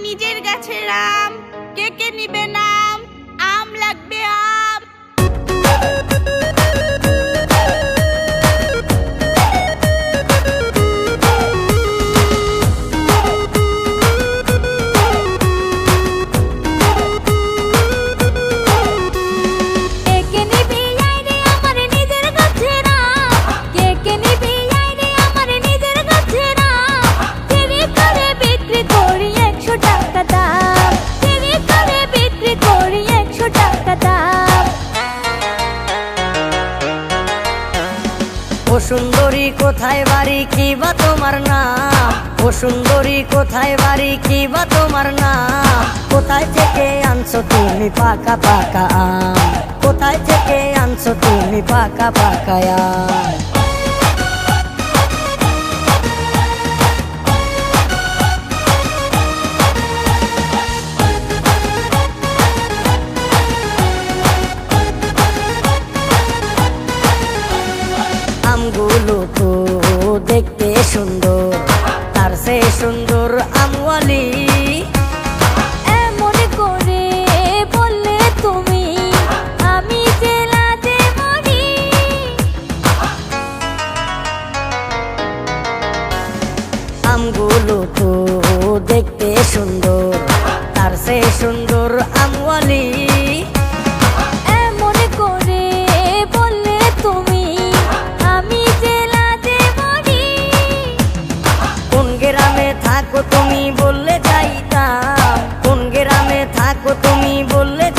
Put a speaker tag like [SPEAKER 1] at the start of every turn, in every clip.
[SPEAKER 1] নিজের গাছের আম। কে কে নিবে নাম
[SPEAKER 2] সুন্দরী, কোথায় বাড়ি কি বা তোমার নাম? ও সুন্দরী, কোথায় বাড়ি কি বা তোমার নাম? কোথায় থেকে আনছো তুমি পাকা পাকা আম? কোথায় থেকে আনছো তুমি পাকা পাকা আম? আমগুলো তো দেখতে সুন্দর, তার সে সুন্দর
[SPEAKER 3] আমি
[SPEAKER 2] গ্রামে তুমি বললে কোন গ্রামে থাকো তুমি বললে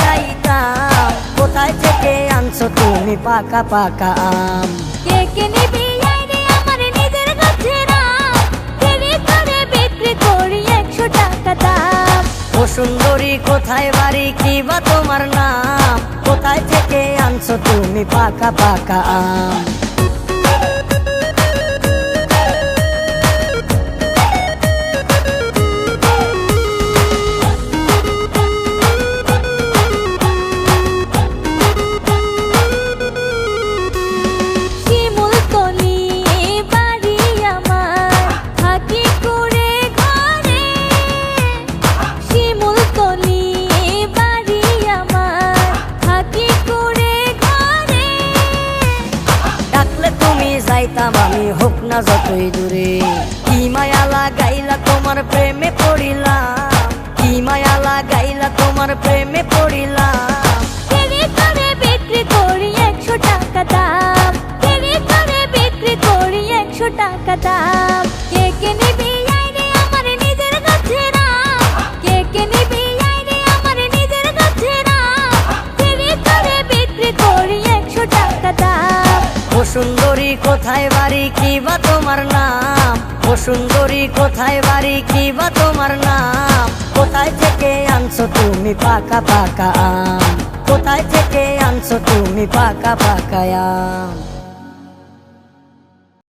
[SPEAKER 2] কোথায় থেকে তুমি পাকা পাকা আম?
[SPEAKER 3] কে কে নিবি
[SPEAKER 2] সুন্দরী কোথায় বাড়ি কি বা তোমার নাম? কোথায় থেকে আনছো তুমি পাকা পাকা আম? যাইতাম আমি হোক না যতই দূরে। কি মায়া লাগাইলা তোমার প্রেমে পড়িলাম। কোথায় বাড়ি, কি বা তোমার নাম? ও সুন্দরী কোথায় বাড়ি, কি বা তোমার নাম? কোথায় থেকে আনছো তুমি পাকা পাকা আম? কোথায় থেকে আনছো তুমি পাকা পাকা আম?